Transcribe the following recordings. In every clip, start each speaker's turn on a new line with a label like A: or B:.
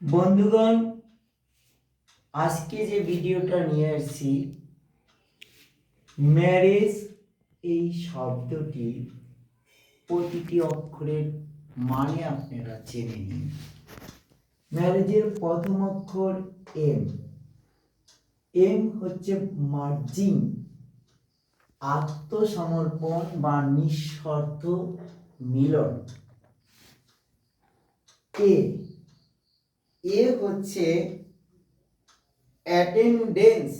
A: বন্ধুগণ, আজকে যে ভিডিওটা নিয়ে আসছি, ম্যারেজ এই শব্দটি প্রতিটি অক্ষরের মানে আপনারা জেনে নিন। ম্যারেজের প্রথম অক্ষর এম এম হচ্ছে মার্জিং আত্মসমর্পণ বা নিঃস্বার্থ মিলন। এ এ হচ্ছে অ্যাটেন্ডেন্স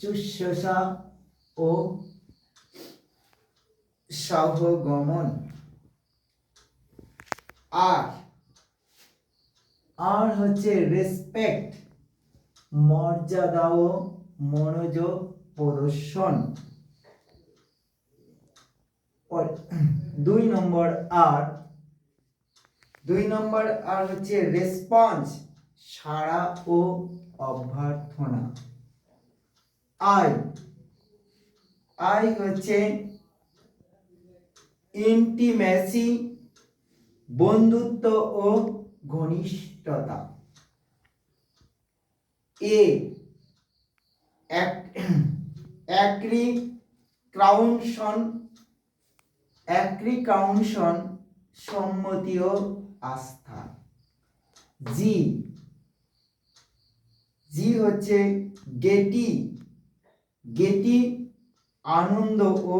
A: শুশ্রূষা ও সহগমন। আর আর হচ্ছে রেসপেক্ট মর্যাদা ও মনোযোগ প্রদর্শন। দুই নম্বর আর দুই নম্বর আর হচ্ছে রেসপন্স সাড়া ও অভ্যর্থনা। আই আই হচ্ছে ইন্টিমেসি বন্ধুত্ব ও ঘনিষ্ঠতা। এ অ্যাক্রি ক্রাউনশন ক্রাউনশন আস্থা। জি। জি হচ্ছে গেটি। গেটি আনন্দ ও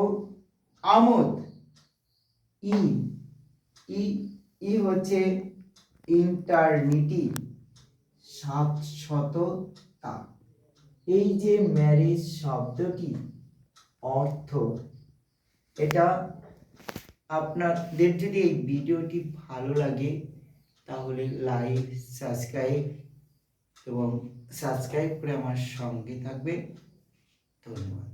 A: আমোদ। ই। ই ই হচ্ছে ইন্টারনিটি, সাতশততা। এই যে ম্যারেজ শব্দটি, অর্থ, এটা আপনাদের যদি এই ভিডিওটি ভালো লাগে, তাহলে লাইক, সাবস্ক্রাইব এবং সাবস্ক্রাইব করে আমার সঙ্গে থাকবে ধন্যবাদ।